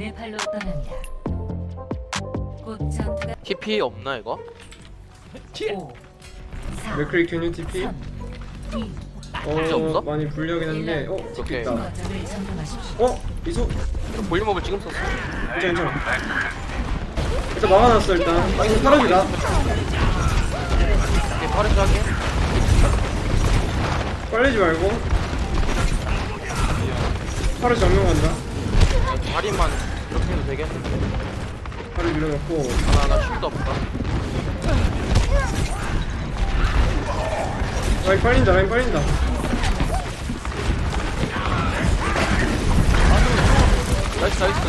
네팔로 떠납니다. 곧 전투가 TP 없나 이거? 5, 4, 맥크리 캔유 TP? 3, 2, 진짜 없어? 어 많이 불리하긴 한데 어 TP 오케이. 있다 거점을 점령하십시오. 어? 이소? 볼륨업을 지금 썼어 괜찮아 괜찮아 일단 막아놨어 일단 아 이거 사라지다 이게 빠르게 하게 빨리지 말고 정면 간다 다리만 이렇게 해도 되겠는데 팔을 밀어놓고 하나 하나 쉴도 없다. 라인 빨린다 라인 빨린다. 나이스 나이스.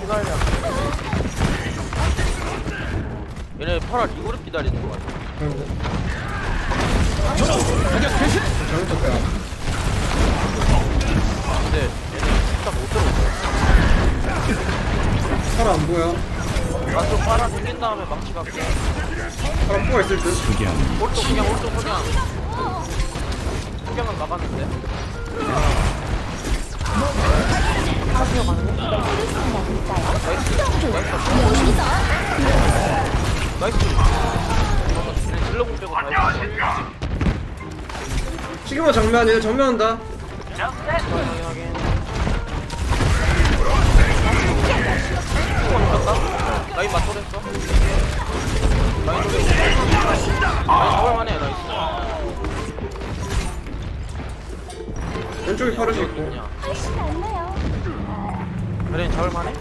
기다려. 얘네 파라 리그룹 기다리는 거 같아. 그런데 근데 얘네 진짜 못 들어오네 팔안 보여. 나좀 빨아 당긴 다음에 망치 갈게. 팔 포가 있을 듯? 오른쪽 그냥 오른쪽 그냥. 그냥은 막았는데. 나이스. 나이스. 나이스 딜러공 빼고 다 했어 시그마 정면 얘네 정면한다. 라인 맞춰냈어? 라인 노래 라인 잡을만해 나이스 왼쪽에 파르시 있고. 그냥 라인 잡을만해?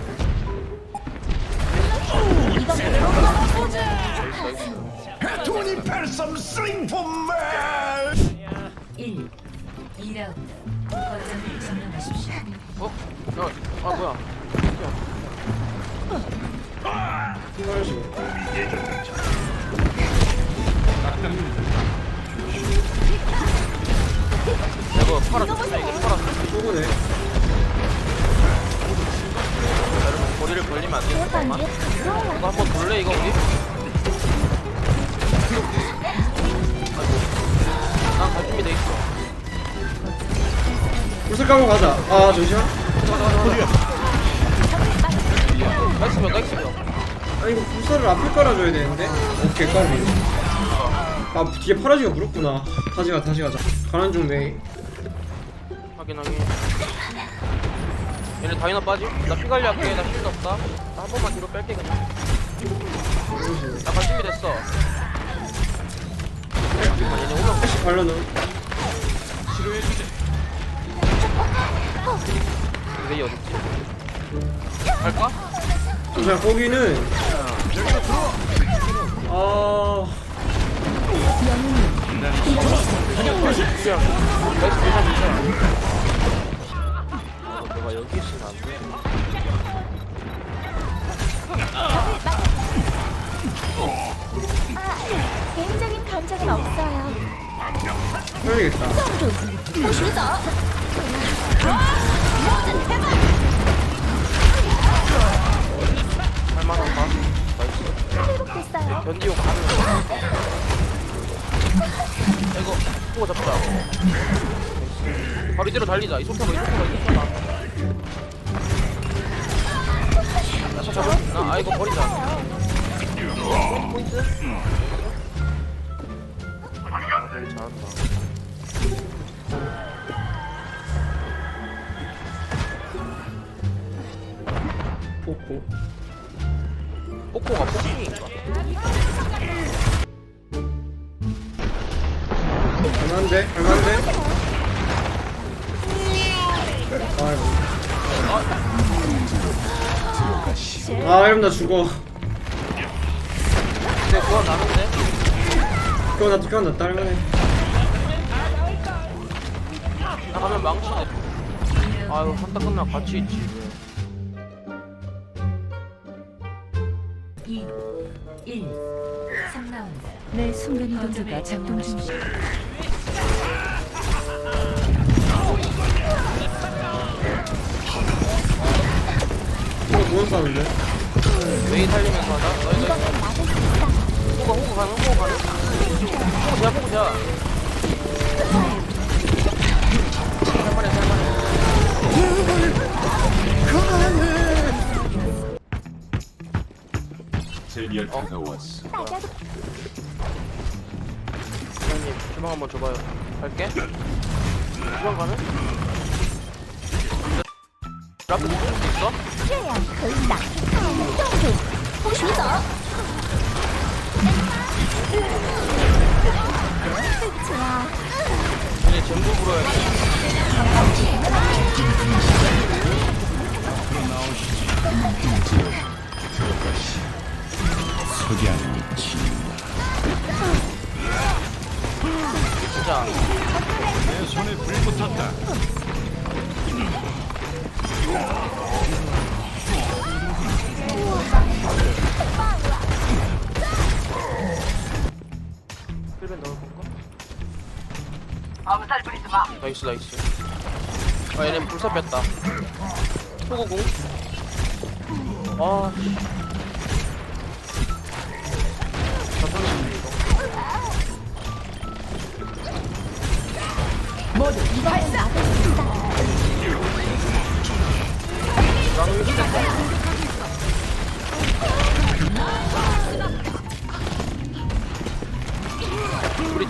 Sling for man! 1, 2라운드. 거점을 점령하십시오. 어? 야, 아 뭐야? 파르시 이거 불술 까고 가자 아 잠시만 나이스 몇 나이스 몇. 아 이거 불살을 앞에 깔아줘야 되는데 오케이 까비 아 뒤에 파라지가 물었구나 다시 가 다시 가자 가는 중 메이 확인 확인. 얘네 다이나 빠지? 나피 관리할게. 나 필요 없다. 나 한 번만 뒤로 뺄게 그냥. 나갈 준비 됐어. 아, 얘네 오면 다시 발라놓은 그게 어딨지? 갈까? 그냥 거기는 아 나이스 괜찮아 괜찮아 아 내가 여기 있으면 안돼 개인적인 감정은 없어요. 해야겠다. 성조, 보시다. 할만한가? 나이스. 견디용. 야, 이거 보고 잡자. 바로 이대로 달리자. 이속타봐, 이속타봐, 이속타봐. 나차 잡을 수 있나? 아, 이거 버리자. 포인트? 아, 잘한다. 뽀뽀 포코가 포킹인가? 갈만한데 갈만한데 아이고 아 이러면 나 죽어 근데 그거 나는데? 그거 나 그거 나 딸만해 나 가면 망치네. 아유, 한타 끝나 같이 있지. 순간이동기가 작동. 이거 무슨 싸는데 메이 살리면서 하자. 너희 너희. 호가 호가 가는 호가 가는. 호가 자 호가 자. 드디어 다가왔어. 사장님 주방 한번 줘봐요 갈게 주방 가는? 라프 줄수 있어? 这样可以打出大门洞主，不许走。对不起啊， 이제 전부 불어야 돼 석양이 진다. 진짜 내 손에 불 붙었다. 필벤 넣어볼까? 아무살 부리지 마 나이스 나이스 아 얘네 불사 뺐다 소고공 아 자탄이 이거 우리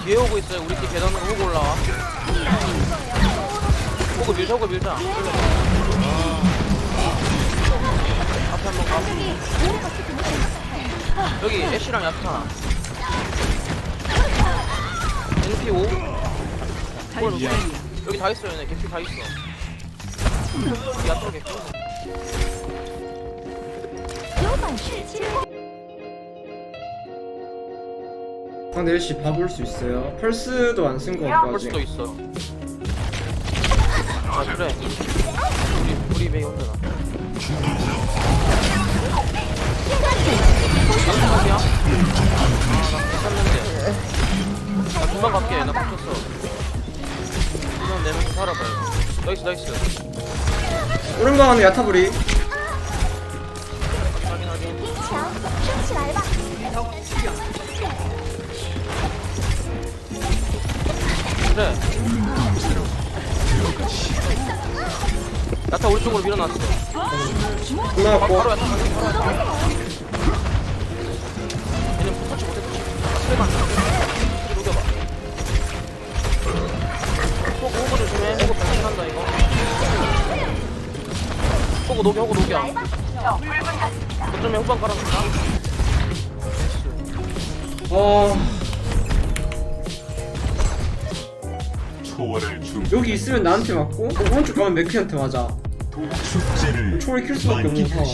뒤에 오고 있어요. 우리 뒤 계단으로 오고 올라와. 오고 밀자, 오고 밀자. 앞에 한번 가. 여기 애쉬랑 야타. NP5. 뭐, 뭐. 여기 다 있어 얘네. 개피 다 있어. 야또 개피 상대 일시 봐볼 수 있어요. 펄스도 안 쓴 거 같고 아직. 펄스도 있어. 아 그래. 우리 우리 메이 혼자다. 나이스 나이스. 오른방 안에 야타브리. 그래 네. 야타 오른쪽으로 밀어놨어. 끝나고. 바로 야타 바로 야타 녹여, 호구 녹여. 거점에 후방 깔아놓자. 어 초월을 중 여기 있으면 나한테 맞고 오른쪽 가면 맥크한테 맞아 축제를 총을 킬 수밖에 없는 상황.